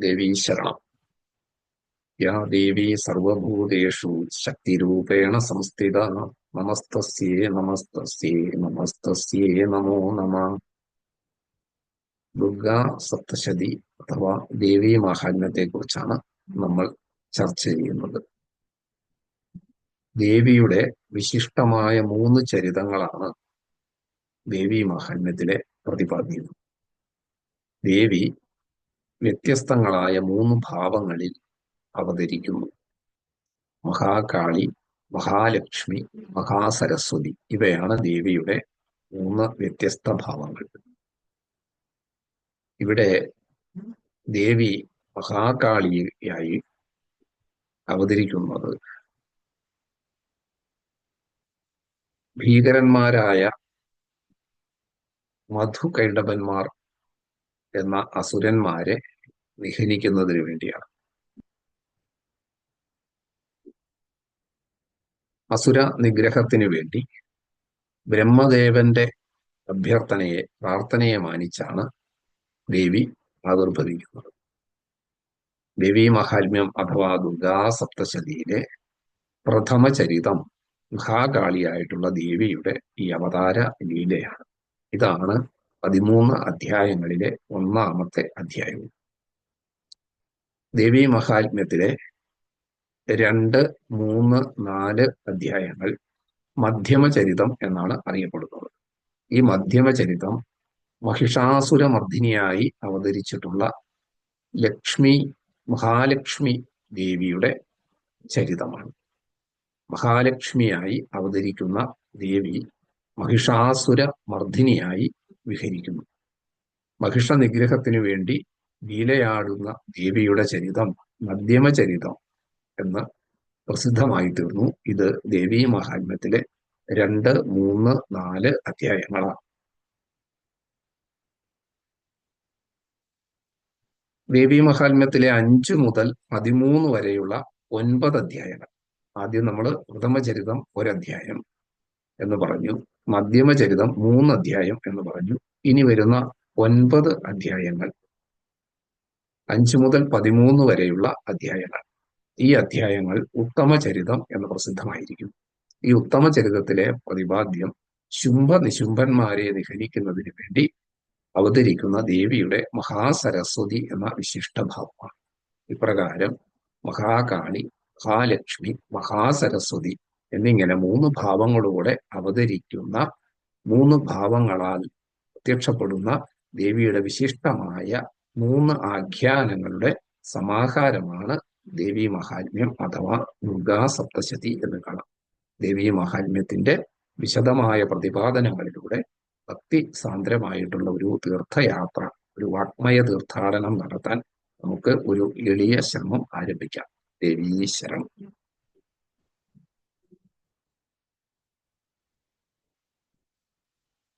ദേവീ ശരണം. യാ ദേവി സർവഭൂതേഷു ശക്തിരൂപേണ സംസ്ഥിത. നമസ്തസ്യേ നമസ്തസ്യേ നമസ്തസ്യേ നമോ നമ. ദുർഗാ സപ്തശതി അഥവാ ദേവി മാഹാത്മ്യത്തെ കുറിച്ചാണ് നമ്മൾ ചർച്ച ചെയ്യുന്നത്. ദേവിയുടെ വിശിഷ്ടമായ മൂന്ന് ചരിതങ്ങളാണ് ദേവി മാഹാത്മ്യത്തിലെ പ്രതിപാദ്യം. ദേവി വ്യത്യസ്തങ്ങളായ മൂന്ന് ഭാവങ്ങളിൽ അവതരിക്കുന്നു. മഹാകാളി മഹാലക്ഷ്മി മഹാസരസ്വതി ഇവയാണ് ദേവിയുടെ മൂന്ന് വ്യത്യസ്ത ഭാവങ്ങൾ. ഇവിടെ ദേവി മഹാകാളിയായി അവതരിക്കുന്നത് ഭീകരന്മാരായ മധുകൈടവന്മാർ എന്ന അസുരന്മാരെ നിഹനിക്കുന്നതിന് വേണ്ടിയാണ്. അസുര നിഗ്രഹത്തിന് വേണ്ടി ബ്രഹ്മദേവന്റെ അഭ്യർത്ഥനയെ പ്രാർത്ഥനയെ മാനിച്ചാണ് ദേവി ആവിർഭവിക്കുന്നത്. ദേവി മഹാത്മ്യം അഥവാ ദുർഗാ സപ്തശതിയിലെ പ്രഥമ ചരിതം മഹാകാളിയായിട്ടുള്ള ദേവിയുടെ ഈ അവതാര ലീലയാണ്. ഇതാണ് പതിമൂന്ന് അധ്യായങ്ങളിലെ ഒന്നാമത്തെ അധ്യായവും ദേവീ മഹാത്മ്യത്തിലെ രണ്ട് മൂന്ന് നാല് അധ്യായങ്ങൾ മധ്യമചരിതം എന്നാണ് അറിയപ്പെടുന്നത്. ഈ മധ്യമചരിതം മഹിഷാസുരമർദ്ദിനിയായി അവതരിച്ചിട്ടുള്ള ലക്ഷ്മി മഹാലക്ഷ്മി ദേവിയുടെ ചരിതമാണ്. മഹാലക്ഷ്മിയായി അവതരിക്കുന്ന ദേവി മഹിഷാസുര മർദ്ദിനിയായി വിഹരിക്കുന്നു. മഹിഷ നിഗ്രഹത്തിനു വേണ്ടി ലീലയാടുന്ന ദേവിയുടെ ചരിതം മധ്യമചരിതം എന്ന് പ്രസിദ്ധമായി തീർന്നു ഇത് ദേവീ മഹാത്മ്യത്തിലെ രണ്ട് മൂന്ന് നാല് അധ്യായങ്ങളാണ്. ദേവീ മഹാത്മ്യത്തിലെ അഞ്ചു മുതൽ പതിമൂന്ന് വരെയുള്ള ഒൻപത് അധ്യായങ്ങൾ. ആദ്യം നമ്മൾ പ്രഥമചരിതം ഒരധ്യായം എന്ന് പറഞ്ഞു. മധ്യമചരിതം മൂന്ന് അധ്യായം എന്ന് പറഞ്ഞു. ഇനി വരുന്ന ഒൻപത് അധ്യായങ്ങൾ അഞ്ചു മുതൽ പതിമൂന്ന് വരെയുള്ള അധ്യായങ്ങൾ. ഈ അധ്യായങ്ങൾ ഉത്തമചരിതം എന്ന് പ്രസിദ്ധമായിരിക്കും. ഈ ഉത്തമചരിതത്തിലെ പ്രതിപാദ്യം ശുംഭ നിശുംഭന്മാരെ നിഹരിക്കുന്നതിന് വേണ്ടി അവതരിക്കുന്ന ദേവിയുടെ മഹാസരസ്വതി എന്ന വിശിഷ്ടഭാവമാണ് ഇപ്രകാരം മഹാകാളി മഹാലക്ഷ്മി മഹാസരസ്വതി എന്നിങ്ങനെ മൂന്ന് ഭാവങ്ങളോടെ അവതരിക്കുന്ന മൂന്ന് ഭാവങ്ങളാൽ പ്രത്യക്ഷപ്പെടുന്ന ദേവിയുടെ വിശിഷ്ടമായ മൂന്ന് ആഖ്യാനങ്ങളുടെ സമാഹാരമാണ് ദേവി മഹാത്മ്യം അഥവാ ദുർഗാ സപ്തശതി എന്ന് കാണാം. ദേവി മഹാത്മ്യത്തിന്റെ വിശദമായ പ്രതിപാദനങ്ങളിലൂടെ ഭക്തി സാന്ദ്രമായിട്ടുള്ള ഒരു തീർത്ഥയാത്ര ഒരു വാഗ്മയ തീർത്ഥാടനം നടത്താൻ നമുക്ക് ഒരു എളിയ ശ്രമം ആരംഭിക്കാം. ദേവീ ശരണം.